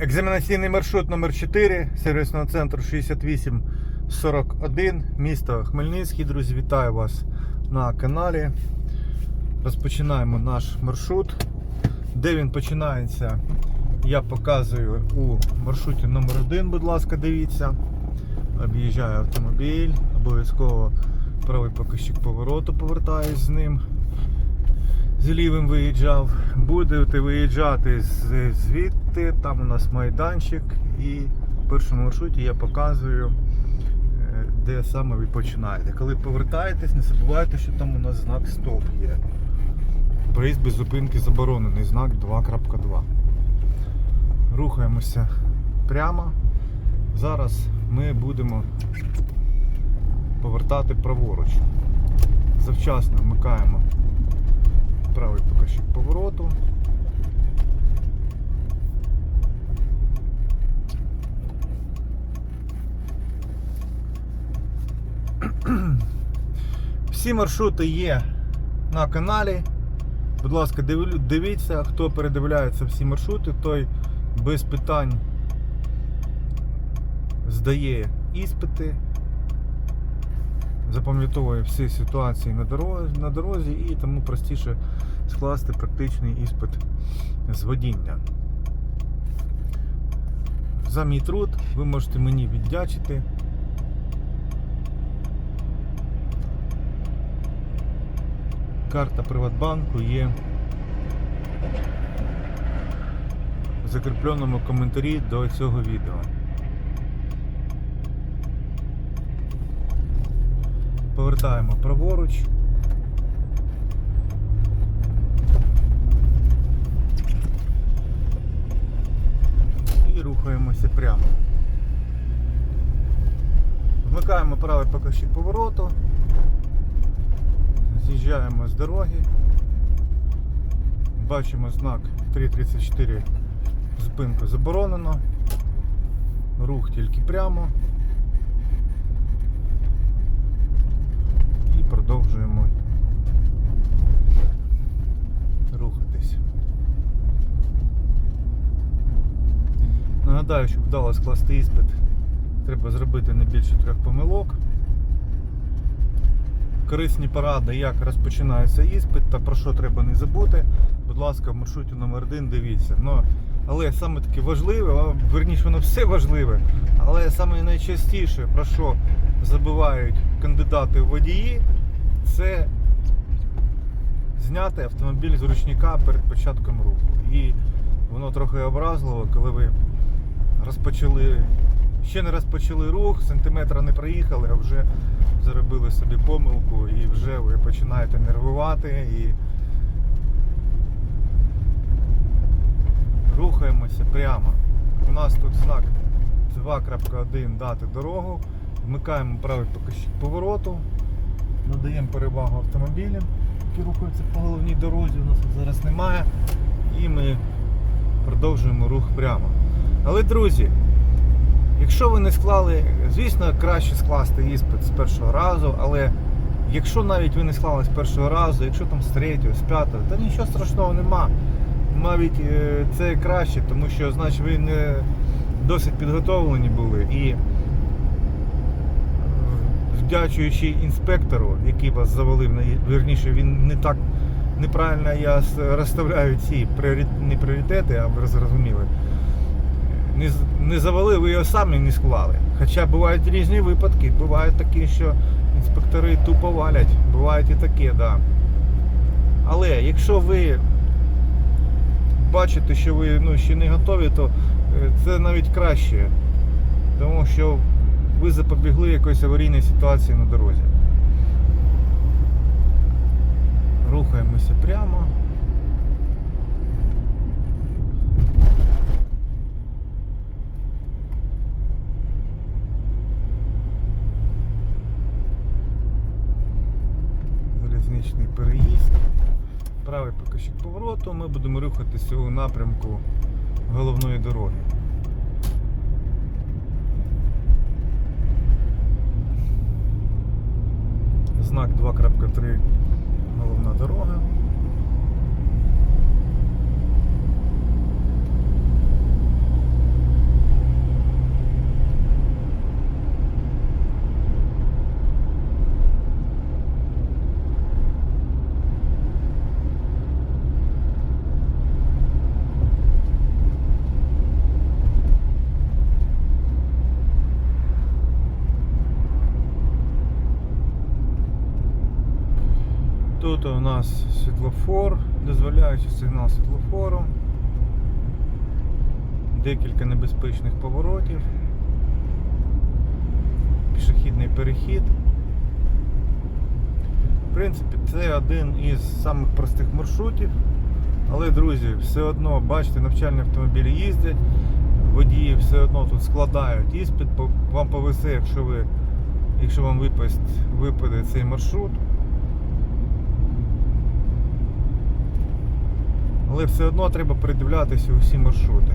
Екзаменаційний маршрут номер 4 сервісного центру 6841, місто Хмельницький. Друзі, вітаю вас на каналі. Розпочинаємо наш маршрут. Де він починається, я показую у маршруті номер 1 будь ласка, дивіться. Об'їжджаю автомобіль, обов'язково правий покажчик повороту, повертаюсь з ним. З лівим виїжджав. Будете виїжджати з- звідти, там у нас майданчик, і в першому маршруті я показую, е, де саме ви починаєте. Коли повертаєтесь, не забувайте, що там у нас знак стоп є. Проїзд без зупинки заборонений, знак 2.2. Рухаємося прямо. Зараз ми будемо повертати праворуч. Завчасно вмикаємо правий покажчик повороту. Всі маршрути є на каналі. Будь ласка, дивіться, хто передивляється всі маршрути, той без питань здає іспити, запам'ятовує всі ситуації на дорозі, на дорозі і тому простіше скласти практичний іспит з водіння. За мій труд ви можете мені віддячити. Карта Приватбанку є в закріпленому коментарі до цього відео. Повертаємо праворуч. І рухаємося прямо. Вмикаємо правий покажчик повороту. З'їжджаємо з дороги. Бачимо знак 334 зупинка заборонено. Рух тільки прямо. І продовжуємо рухатись. Нагадаю, щоб вдало скласти іспит, треба зробити не більше трьох помилок. Корисні поради, як розпочинається іспит та про що треба не забути. Будь ласка, в маршруті номер 1 дивіться. Ну, але саме таке важливе, верніше воно все важливе, але саме найчастіше про що забувають кандидати в водії, це зняти автомобіль з ручника перед початком руху. І воно трохи образливо, коли ви розпочали, ще не розпочали рух, сантиметра не проїхали, а вже заробили собі помилку і вже ви починаєте нервувати і рухаємося прямо. У нас тут знак 2.1 дати дорогу. Вмикаємо правий покажчик повороту, надаємо перевагу автомобілям, які рухаються по головній дорозі. У нас зараз немає. І ми продовжуємо рух прямо. Але, друзі, якщо ви не склали, звісно, краще скласти іспит з першого разу, але якщо навіть ви не склали з першого разу, якщо там з третього, з п'ятого, то нічого страшного нема. Навіть е, це краще, тому що значить ви не досить підготовлені були і е, вдячуючи інспектору, який вас завалив, вірніше, він не так неправильно я розставляю ці пріорит- не пріоритети, а ви зрозуміли. Не завалив, ви його самі не склали. Хоча бувають різні випадки. Бувають такі, що інспектори тупо валять. Бувають і таке, да. Але якщо ви бачите, що ви ну, ще не готові, то е, це навіть краще. Тому що ви запобігли якоїсь аварійної ситуації на дорозі. Рухаємося прямо. Залізничний переїзд. Правий покажчик повороту. Ми будемо рухатися у напрямку головної дороги. Знак 2.3 головна дорога. Тут у нас світлофор, дозволяючи сигнал світлофору. Декілька небезпечних поворотів. Пішохідний перехід. В принципі, це один із самих простих маршрутів. Але, друзі, все одно, бачите, навчальні автомобілі їздять, водії все одно тут складають іспит, вам повезе, якщо ви, якщо вам випасть, випаде цей маршрут. Але все одно треба передивлятися усі маршрути.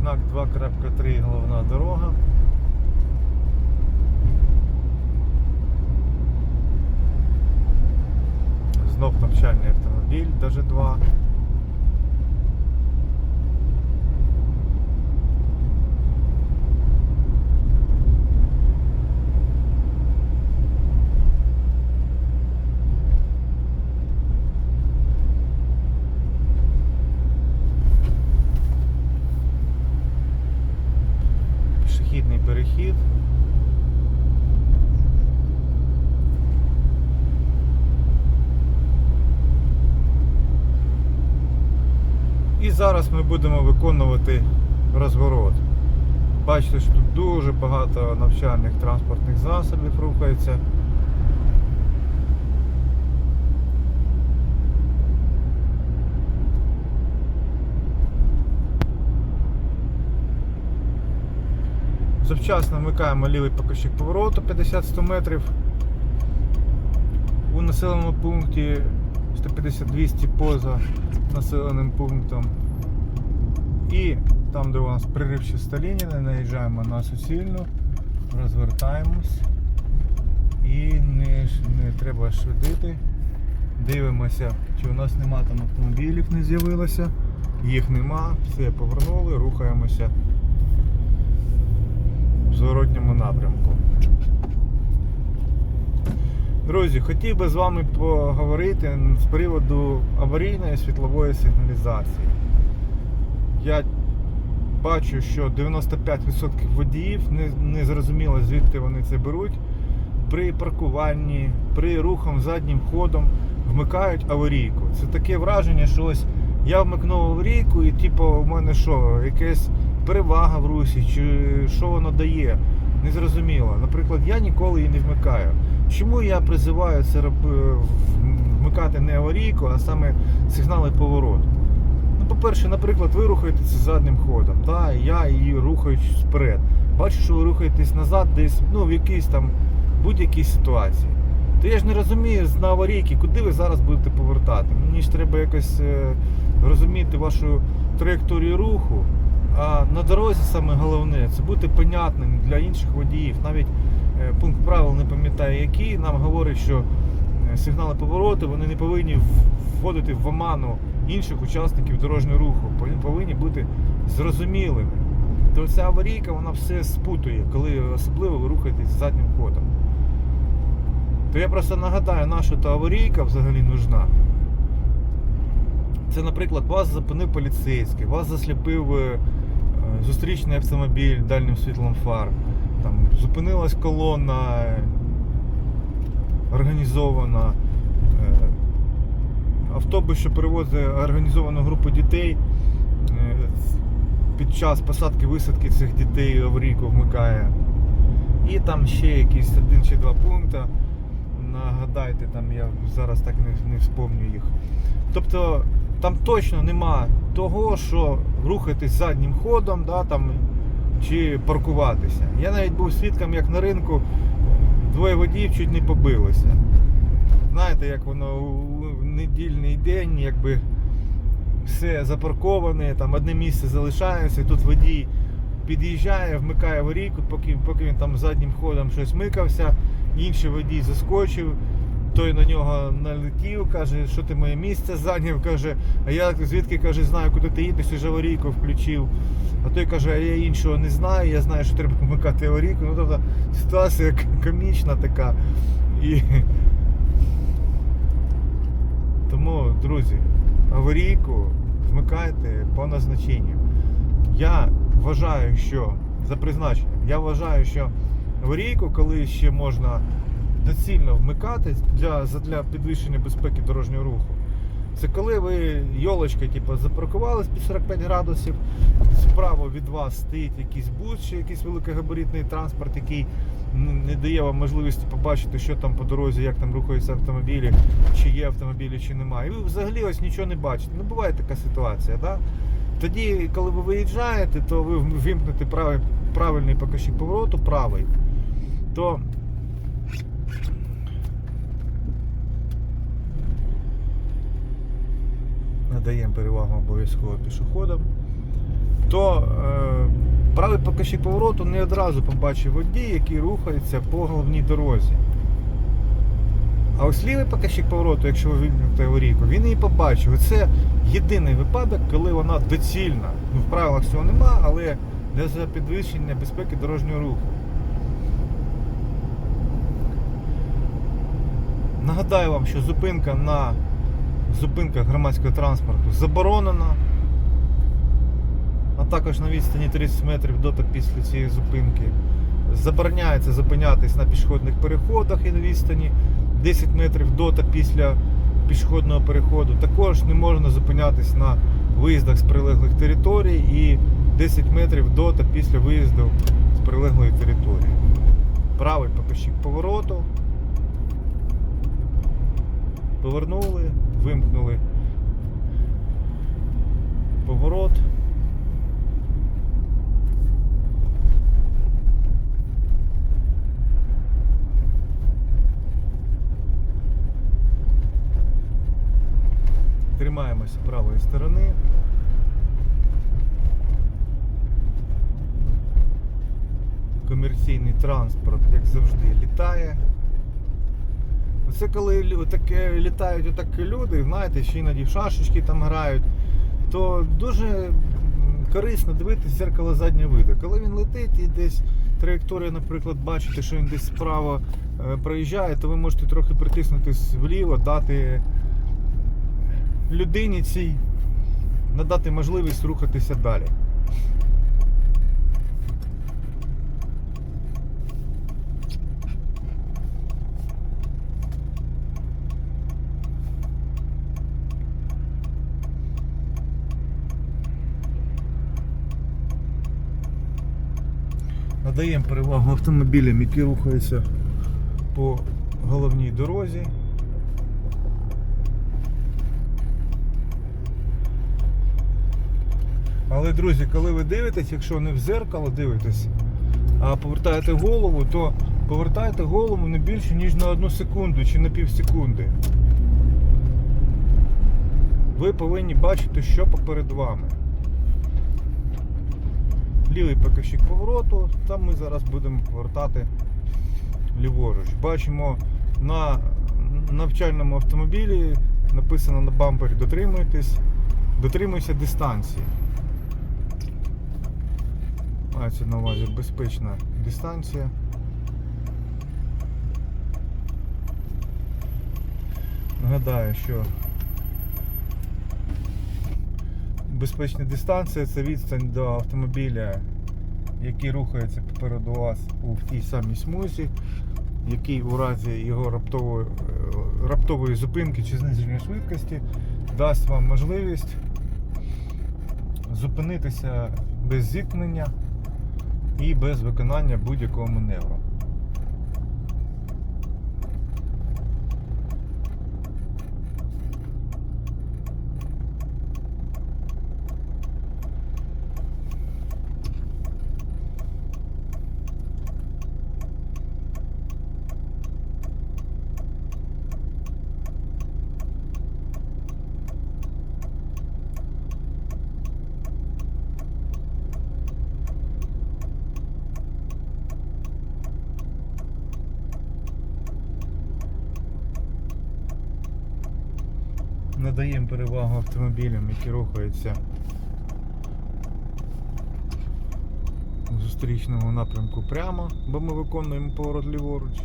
Знак 2.3 головна дорога. Знов навчальний автомобіль, даже два. Пішохідний перехід. І зараз ми будемо виконувати розворот. Бачите, що тут дуже багато навчальних транспортних засобів рухається. Завчасно вмикаємо лівий покажчик повороту 50-100 метрів. У населеному пункті 150-200 поза населеним пунктом. І там, де у нас приривчаста лінія, наїжджаємо на суцільну, розвертаємось і не, не треба швидити. Дивимося, чи у нас нема там автомобілів не з'явилося. Їх нема, все повернули, рухаємося в зворотньому напрямку. Друзі, хотів би з вами поговорити з приводу аварійної світлової сигналізації. Я бачу, що 95% водіїв не, не зрозуміло, звідки вони це беруть. При паркуванні, при рухом заднім ходом вмикають аварійку. Це таке враження, що ось я вмикнув аварійку і типу у мене що, якась перевага в русі, чи що воно дає. Незрозуміло. Наприклад, я ніколи її не вмикаю. Чому я призиваю це вмикати не аварійку, а саме сигнали повороту? По-перше, наприклад, ви рухаєтеся заднім ходом, та, я її рухаючись вперед. Бачу, що ви рухаєтесь назад десь, ну, в якійсь там будь-якій ситуації. То я ж не розумію на аварійки, куди ви зараз будете повертати. Мені ж треба якось е, розуміти вашу траєкторію руху. А на дорозі саме головне це бути понятним для інших водіїв. Навіть е, пункт правил не пам'ятаю який, нам говорить, що е, сигнали повороту вони не повинні вводити в оману інших учасників дорожнього руху, повинні бути зрозумілими. То ця аварійка вона все спутує, коли особливо ви рухаєтесь заднім ходом. То я просто нагадаю, наша та аварійка взагалі нужна. Це, наприклад, вас зупинив поліцейський, вас засліпив е, е, зустрічний автомобіль дальнім світлом фар. Там зупинилась колона е, організована. Автобус, що перевозить організовану групу дітей, е, під час посадки висадки цих дітей аварійку вмикає. І там ще якісь один чи два пункти. Нагадайте, там я зараз так не, не вспомню їх. Тобто там точно нема того, що рухатись заднім ходом, да, там, чи паркуватися. Я навіть був свідком, як на ринку двоє водіїв чуть не побилося. Знаєте, як воно недільний день, якби все запарковане, там одне місце залишається, і тут водій під'їжджає, вмикає аварійку, поки, поки він там заднім ходом щось микався, інший водій заскочив, той на нього налетів, каже, що ти моє місце зайняв, каже, а я звідки каже, знаю, куди ти їдеш, ти ж аварійку включив. А той каже, а я іншого не знаю, я знаю, що треба вмикати аварійку. Ну тобто ситуація комічна така. І... Тому, друзі, аварійку вмикайте по назначенню. Я вважаю, що за призначенням, я вважаю, що аварійку, коли ще можна доцільно вмикати для, для підвищення безпеки дорожнього руху. Це коли ви йолочкою типу, запаркувались під 45 градусів, справа від вас стоїть якийсь бус чи якийсь великогабаритний транспорт, який не дає вам можливості побачити, що там по дорозі, як там рухаються автомобілі, чи є автомобілі, чи немає. І ви взагалі ось нічого не бачите. Ну буває така ситуація, да? Тоді, коли ви виїжджаєте, то ви вимкнете правий, правильний покажчик повороту, правий, то надаємо перевагу обов'язково пішоходам, то е, правий покажчик повороту не одразу побачить водій, який рухається по головній дорозі. А ось лівий покажчик повороту, якщо ви вимкнете аварійку, він її побачив. Це єдиний випадок, коли вона доцільна. Ну, в правилах цього нема, але для за підвищення безпеки дорожнього руху. Нагадаю вам, що зупинка на зупинках громадського транспорту заборонена. А також на відстані 30 метрів до та після цієї зупинки. Забороняється зупинятись на пішохідних переходах і на відстані 10 метрів до та після пішохідного переходу. Також не можна зупинятись на виїздах з прилеглих територій і 10 метрів до та після виїзду з прилеглої території. Правий покажчик повороту. Повернули, вимкнули поворот. Тримаємося правої сторони. Комерційний транспорт, як завжди, літає. Це коли таке літають отак люди, знаєте, ще іноді в шашечки там грають, то дуже корисно дивитися зеркало заднього виду. Коли він летить і десь траєкторія, наприклад, бачите, що він десь справа е, проїжджає, то ви можете трохи притиснутись вліво, дати людині цій надати можливість рухатися далі. Надаємо перевагу автомобілям, які рухаються по головній дорозі. Але, друзі, коли ви дивитесь, якщо не в зеркало дивитесь, а повертаєте голову, то повертайте голову не більше, ніж на одну секунду чи на пів секунди. Ви повинні бачити, що поперед вами. Лівий покажчик повороту, там ми зараз будемо повертати ліворуч. Бачимо на навчальному автомобілі написано на бампері дотримуйтесь, дотримуйся дистанції. Мається на увазі безпечна дистанція. Нагадаю, що безпечна дистанція це відстань до автомобіля, який рухається попереду вас у тій самій смузі, який у разі його раптової, е, раптової зупинки чи зниження швидкості дасть вам можливість зупинитися без зіткнення і без виконання будь-якого маневру. Надаємо перевагу автомобілям, які рухаються у зустрічному напрямку прямо, бо ми виконуємо поворот ліворуч.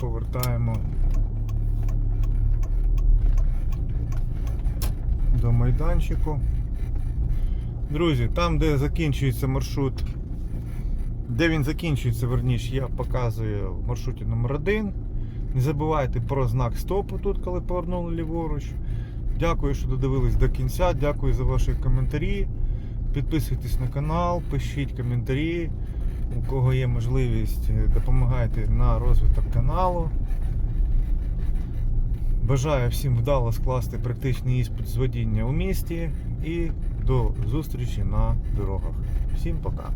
повертаємо до майданчику. Друзі, там, де закінчується маршрут, де він закінчується, верніше, я показую в маршруті номер 1 Не забувайте про знак стопу тут, коли повернули ліворуч. Дякую, що додивились до кінця. Дякую за ваші коментарі. Підписуйтесь на канал, пишіть коментарі. У кого є можливість, допомагайте на розвиток каналу. Бажаю всім вдало скласти практичний іспит з водіння у місті і до зустрічі на дорогах. Всім пока!